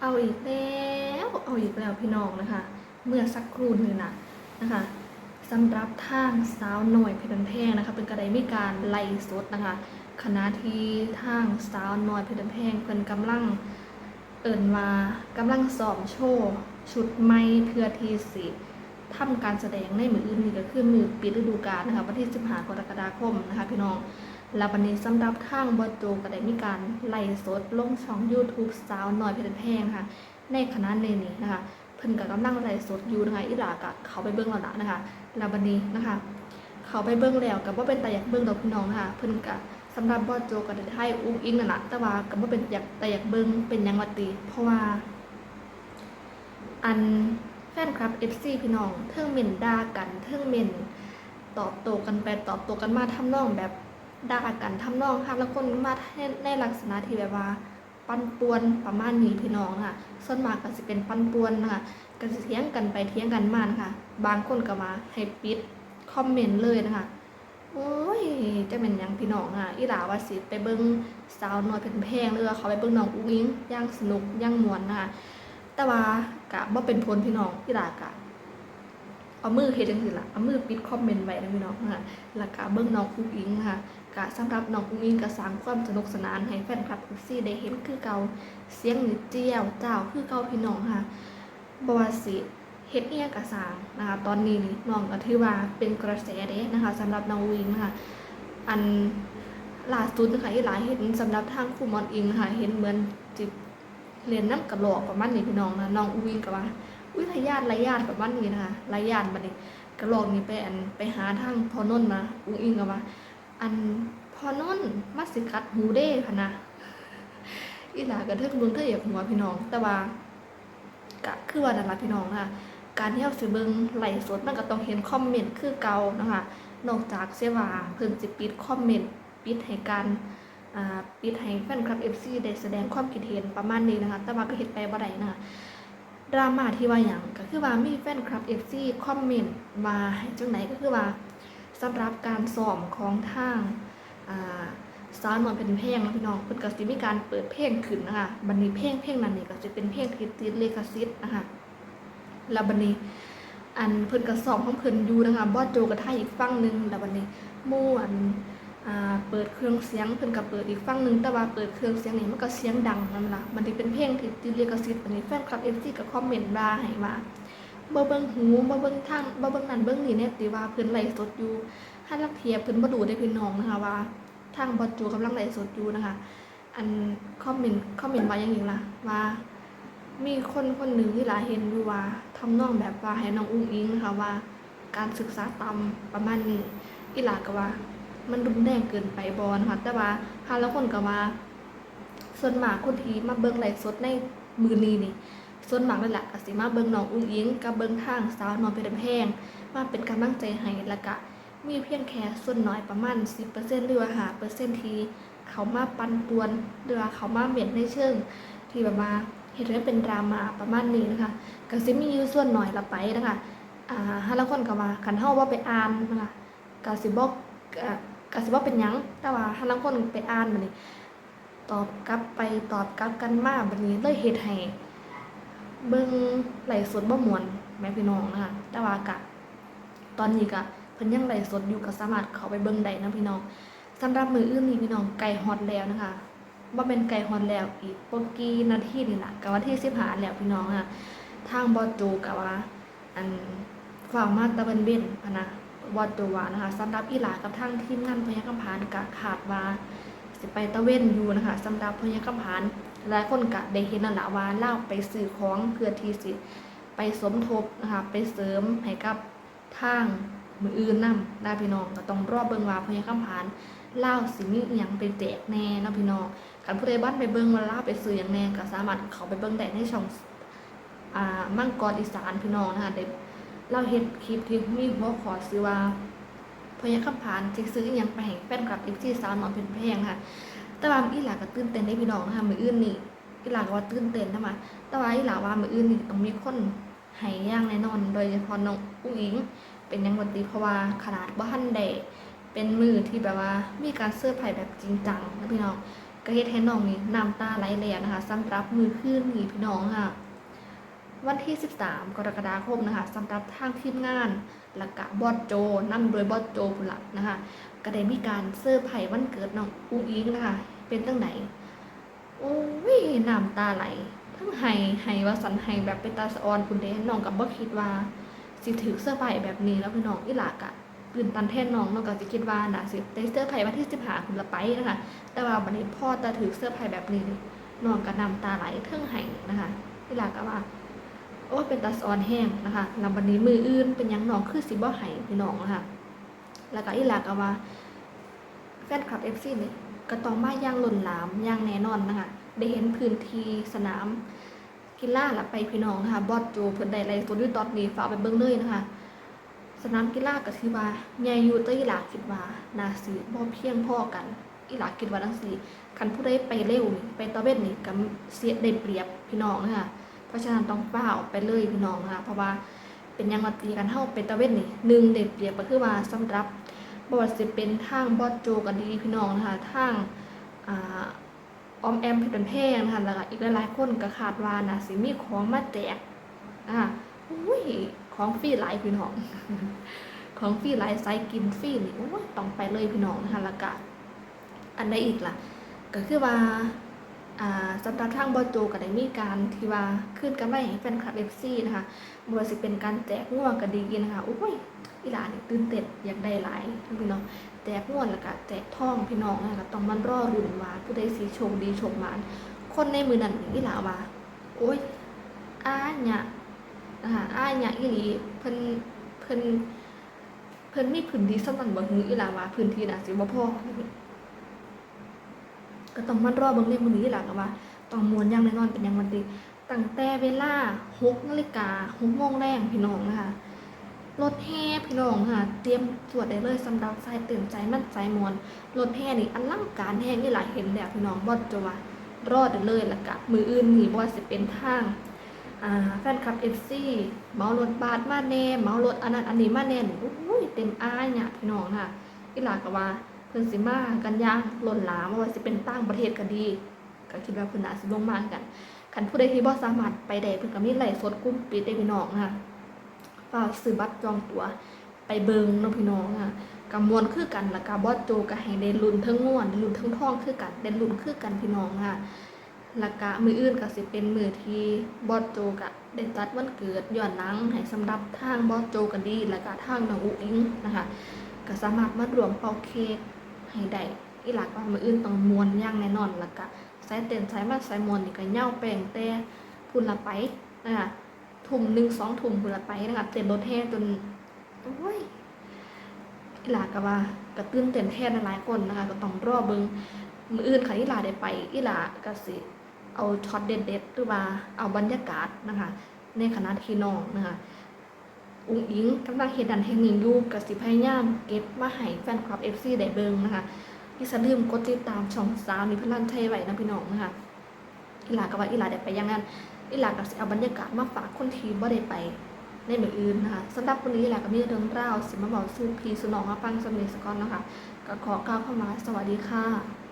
เอาอีกแล้วเอาอีกแล้วพี่น้องนะคะ เมื่อสักครู่นึงนะนะคะสำหรับทางสาวหน่อยเพชรบันแพงนะคะ เป็นกระไดมีการไล่สดนะคะคณะที่ทางสาวหน่อยเพชรบันแพงเพิ่นกำลังเอิ่นมากำลังซ้อมโชว์ชุดใหม่เพื่อที่สิทำการแสดงในมืออื่นนี่ก็คือมือปิดฤดูกาลนะคะวันที่15กรกฎาคมนะคะพี่น้อง แล้ววันนี้สำหรับทางบอโจก็ได้มีการไล่สดลงช่อง YouTube สาวหน่อยเพชรแพงค่ะ ในคณะนนี้นะคะ เพิ่นกับกำลังไล่สดอยู่นะคะอีหลากะเขาไปเบิ้งแล้วละนะคะแล้ววันนี้นะคะ เขาไปเบิ้งแล้วกับว่าเป็นแต่อยากเบิ้งดอกพี่น้องนะคะเพิ่นกะสำหรับบอโจก็ได้ให้อุ้งอิงนั่นแหละแต่ว่ากับว่าเป็นอยากแต่อยากเบิ้งเป็นยังวัตีเพราะว่า อันแฟนคลับ FC พี่น้องเทิงเม่นด่ากันเทิงเม่นตอบโต้กันไปตอบโต้กันมาทำนองแบบ ด่ากันทำนองค่ะแล้วคนมาในลักษณะที่แบบว่า ปั้นป่วนประมาณนี้พี่น้องค่ะส่วนมากก็สิเป็นปั้นป่วนนะคะก็สิเถียงกันไปเถียงกันมานะคะบางคนก็มาให้ปิดคอมเมนต์เลยนะคะโอ้ยจะเป็นยังพี่น้องค่ะอีหลาว่าสิไปเบิ่งสาวน้อยเป็นแพงหรือว่าเขาไปเบิ่งน้องอุ้งอิงย่างสนุกย่างมวนนะคะแต่ว่ากะบ่เป็นผลพี่น้องอีหลากะเอามือเฮ็ดจังซี่ล่ะเอามือปิดคอมเมนต์ไว้นะพี่น้องค่ะแล้วก็เบิ่งน้องอุ้งอิงค่ะ กะสำหรับน้องอุ้งอิงก็สร้างความสนุกสนานให้แฟนคลับทุกซี่ได้เห็นคือเก่าเสียงหรือเจียวเจ้าคือเก่าพี่น้องค่ะบวสิเฮ็ดเอียกะสางนะคะตอนนี้น้องก็ถือว่าเป็นกระแสเด้นะคะสำหรับน้องวิงนะคะอันล่าสุดนะคะที่หลายเห็นสำหรับทางครูหมอนอิงนะคะเห็นเหมือนจิบเรียนน้ำกระโหลกประมาณนี้พี่น้องนะน้องวิงก็ว่าอุ้ยทายาทไรญาติประมาณนี้นะคะไรญาติบัดนี้กระโหลกนี่ไปอันไปหาทางพอนนมาอุ้งอิงก็ว่า อันพอนอนมาสิคัดหูเด้ค่ะนะอีหลากระเทิงเบิ่งเธออยากหัวพี่น้อง แต่ว่ากะคือว่านั่นละพี่น้องนะคะการที่เราสิเบิ่งไหลสดมันก็ต้องเห็นคอมเมนต์คือเก่านะคะนอกจากเสียว่าเพิ่นสิปิดคอมเมนต์ปิดให้การปิดให้แฟนคลับ FC ได้แสดงความคิดเห็นประมาณนี้นะคะ แต่ว่าก็เฮ็ดไปบ่ได้นะคะดราม่าที่ว่าหยังก็คือว่ามีแฟนคลับ FC คอมเมนต์มาให้จังไหนก็คือว่า สำหรับการซ้อมของทางอ่าสาวน้อยเป็นเพลงนะพี่น้องเพิ่นก็สิมีการเปิดเพลงขึ้นนะคะบัดนี้เพลงเพลงนั้นนี่ก็สิเป็นเพลงที่ติดลิขสิทธิ์นะคะแล้วบัดนี้อันเพิ่นก็ซ้อมของเพิ่นอยู่นะคะบอสโจก็ถ่ายอีกฝั่งหนึ่งแล้วบัดนี้มู่อันเปิดเครื่องเสียงเพิ่นก็เปิดอีกฝั่งหนึ่งแต่ว่าเปิดเครื่องเสียงนี่มันก็เสียงดังนั่นล่ะบันี้เป็นเพลงที่ติดลิขสิทธิ์บัดนี้แฟนคลับ FC ก็คอมเมนต์ว่าให้ว่า บ่เบิ่งหูบ่เบิ่งทางบ่เบิ่งนั่นเบิ่งนี่เนี่ยติว่าเพิ่นไลฟ์สดอยู่ถ้าลักเทียเพิ่นบ่ดูได้พี่น้องนะคะว่าทางบอสโจกำลังไลฟ์สดอยู่นะคะ อันคอมเมนต์คอมเมนต์ว่าอย่างนี้ล่ะว่า มีคนคนหนึ่งที่หลายเห็นอยู่ว่าทำนองแบบว่าให้น้องอุ้งอิงนะคะว่า การศึกษาต่ำประมาณนี้อีหลาก็ว่า มันรุนแรงเกินไปบ่นะคะแต่ว่าหาแล้วคนก็ว่า ส่วนมากคนที่มาเบิ่งไลฟ์สดในมือนี้นี่ ส่วนมากเลยล่ะก็สิมาเบิ่งน้องอุ้งอิงกับเบิ่งทางสาวน้อยเพชรแพงมาเป็นกำลังใจให้ล้วก็มีเพียงแค่ส่วนน้อยประมาณ 10%หรือว่า5%ที่เขามาปันป่วนหรือว่าเขามาเหมียนในเชิง ที่แบบว่าเห็นว่าเป็นดราม่าประมาณนี้นะคะก็สิมีอยู่ส่วนน้อยละไปนะคะอ่าหาล้วคนก็ว่าคันเฮาว่าไปอ่านนะคะกสิบอ่าก็สิบ่เป็นหยังแต่ว่าหาล้วคนไปอ่านบัดนี้ตอบกลับไปตอบกลับกันมาแบัดนี้เลยเฮ็ดให้ เบิ่งไหลสดบ่มวนแม่พี่น้องนะคะแต่ว่ากะตอนนี้กะเพิ่นยังไหลสดอยู่ก็สามารถเข้าไปเบิ่งได้นะพี่น้องสำหรับมืออื่นนี้พี่น้องไก่ฮอตแล้วนะคะบ่เป็นไก่ฮอตแล้วอีกบ่กี่นาทีนี่ล่ะก็วันที่15แล้วพี่น้องค่ะทางบอสโจก็ว่า อันฝากมาตะเวนเบนพนะบอสโจว่านะคะสำหรับอีหลากับทางทีมงานพยากำพานก็ขาดว่าสิไปตะเวนอยู่นะคะสำหรับพยากำพาน หลายคนก็ได้เห็นแล้วล่ะว่าเล่าไปซื้อของเพื่อที่สิไปสมทบนะคะไปเสริมให้กับทางมืออื่นนำได้พี่น้องก็ต้องรอบเบิ่งว่าพญาคำผานเล่าสิมีอีหยังไปแจกแน่นะพี่น้องคันผู้ใดบ้านไปเบิ่งว่าเล่าไปซื้อหยังแน่ก็สามารถเข้าไปเบิ่งได้ในช่องอ่ามังกรอีสานพี่น้องนะคะได้เล่าเฮ็ดคลิปที่มีหัวขอซื้อว่าพญาคำผานสิซื้ออหยังไปให้แฟนคลับ FC สาวน้อเป็นแพงค่ะ แต่ว่าอีหลาก็ตื่นเต้นได้พี่น้องนะคะมืออื่นนี่อีหลาก็ว่าตื่นเต้นนะมแต่ว่าอีหลาว่ามืออื่นนี่ต้องมีคนหายย่างแน่นอน โดยเฉพาะน้องอุ้งอิง เป็นยังวันตีเพราะว่าขนาดว่าทันเด้เป็นมือที่แบบว่ามีการเสื้อไผ่แบบจริงจังนะพี่น้องก็เฮ็ดให้น้องนี่น้ำตาไหลแหลกนะคะสำหรับมือขึ้นนี้พี่น้องค่ะ วันที่ 13 กรกฎาคมนะคะสำหรับทางทีมงานและกะบอสโจนำโดยบอสโจพุ่นละนะคะก็ได้มีการเซอร์ไพรส์วันเกิดน้องอุ้งอิงนะคะ เป็นตั้งไหนโอ้ยน้ำตาไหล ทั้งไห้ไห้ว่าสันไห้แบบเป็นตาสะออนคุณเด้น้องกับบ่คิดว่า สิถือเสื้อร์ไผ่แบบนี้แล้วพี่น้องอีหลากะตื่นตันแทนน้องน้องก็จะคิดว่าน่ะสิได้เสื้อร์ไผ่วันที่สิบหาคุณละไปนะคะ แต่ว่าวันนี้พ่อตาถือเสื้อร์ไผ่แบบนี้น้องก็น้ำตาไหลเทิงไห้นะคะอีหลากะว่า โอ้เป็นตาสะอนแห้งนะคะแล้ววันนี้มืออื่นเป็นยังน้องคือสิบ่ไห้พี่น้องนะคะแล้วก็อีหลากะว่าแฟนคลับเอฟซีนี่ก็ต้องมาย่างล้นหลามย่างแน่นอนนะคะได้เห็นพื้นที่สนามกีฬาละไปพี่น้องนะคะบอสโจเพิ่นได้ไลฟ์สดอยู่ตอนนี้ฝากไปเบิ่งเลยนะคะสนามกีฬาก็ถือว่าใหญ่อยู่ต่อีหลาคิดว่านาสิบ่เพียงพอกันอีหลาคิดว่าจังซี่คันผู้ใดไปเร็วไปตะเวนนี่ก็เสียได้เปรียบพี่น้องนะคะ เพราะฉะนั้นต้องเฝ้าไปเลยพี่น้องนะคะเพราะว่าเป็นยังว่าตีกันเฮาไปตะเวนนี่หนึ่งได้เปรียบก็คือว่าสำหรับบ่ว่าสิเป็นทางบอสโจก็ดีพี่น้องนะคะทางอ่าออมแอมเพชรเป็นแพงนะคะแล้วก็อีกหลายๆคนก็คาดว่านะสิมีของมาแจกอ่าอุ้ยของฟรีหลายพี่น้อง ของฟรีหลายไซส์กินฟรีนี่โอ้ยต้องไปเลยพี่น้องนะคะแล้วก็อันใดอีกล่ะ ก็คือว่า อ่าสำหรับทางบอโจก็ได้มีการที่ว่าขึ้นกันไว้ให้แฟนคลับเอฟซีนะคะบ่ว่าสิเป็นการแจกง่วงก็ดีนะคะอุ้ยอีหลานนี่ตื่นเต้นอยากได้หลายพี่น้องแจกง่วดแล้วก็แจกท่องพี่น้องนะคะต้องมันรอรุ่นว่าผู้ใดสีโชคดีโชคหมานคนในมือนั้นอีหลาว่าโอ้ยอ้าเนี่ยนะคะอ้าเนี่ยอีหลีเพิ่นเพิ่นเพิ่นมีพื้นที่สำนันบ่ฮืออีหลาว่าพื้นที่น่ะสิบ่พอ ก็ต้องมันรอเบิ่งในมื้อนี้อีหลาก็ว่าต้องมวนอย่างแน่นอนเป็นอย่างวันดีตั้งแต่เวลา6นาฬิกา6โมงแรงพี่น้องนะคะรถแห่พี่น้องค่ะ เตรียมตรวจได้เลยสำหรับสายตื่นใจมั่นใจมวนรถแห่นี่อันลังการแห่นี่หลายเห็นแล้วพี่น้องบอดจะว่ารอดได้เลยล้วก็มืออื่นนี่บ่ว่าสิเป็นทางอ่าแฟนคลับ FC เมารถบัสมาแน่เมารถอันนั้นอันนี้มาแน่นโอ้ยเต็มอ้ายเนี่ยพี่น้องค่ะอีหลาก็ว่า เพิ่นสิมากันย่างล้นหลามว่าสิเป็นต่างประเทศก็ดีก็คิดว่าเพิ่นน่าสิลงมากันคันผู้ใดที่บ่สามารถไปได้เพิ่นก็มีไลฟ์สดกลุ่มปิดได้พี่น้องค่ะฝากซื้อบัตรจองตั๋วไปเบิงเนาะพี่น้องค่ะกำมวลคือกันแล้วก็บอสโจก็ให้ได้ลุ้นทั้งม่วนลุ้นทั้งทองคือกันได้ลุ้นคือกันพี่น้องค่ะแล้วก็มืออื่นก็สิเป็นมือที่บอสโจก็ได้จัดวันเกิดย้อนหลังให้สำหรับทางบอสโจกันดีแล้วก็ทางน้องอุอิงนะคะ ก็สามารถมารวมเป่าเค้กให้ได้อีหลักว่ามืออื่นต้องมวนย่างแน่นอนแล้วก็สายเต้นใสายมาใสายมวนนี่ก็เหย้าแป้งแต่พุ่นละไปนะคะถุ่มหนึ่งสองถุ่มพุ่นละไปนะคะเต้นรถแห่จนโอ้ยอีหลากะว่ากระตื้นเต้นแทนหลายคนนะคะก็ต้องรอเบิงมืออื่นค่ะอีหลาได้ไปอีหลาก็สิเอาช็อตเด็ดๆหรือว่าเอาบรรยากาศนะคะในคณะที่น้องนะคะ อุ้งอิงกำลังเฮ็ดดันแห่งหนึ่งอยู่กับสิพยายามเก็บมาให้แฟนคลับ FC ได้เบิงนะคะที่สลืมกดติดตามช่องสามนิพลันชัยไว้นะพี่น้องนะคะอีหลาก็ว่าอีหลาได้ไปยังนั้นอีหลาก็สิเอาบรรยากาศมาฝากคนทีบ่ได้ไปในมื้ออื่นนะคะสำหรับวันนี้อีหลาก็มีเรื่องราวสิมาบอกสู่พี่สู่น้องมาฟังสำเนีสกอนนะคะก็ขอกล่าวเข้ามาสวัสดีค่ะ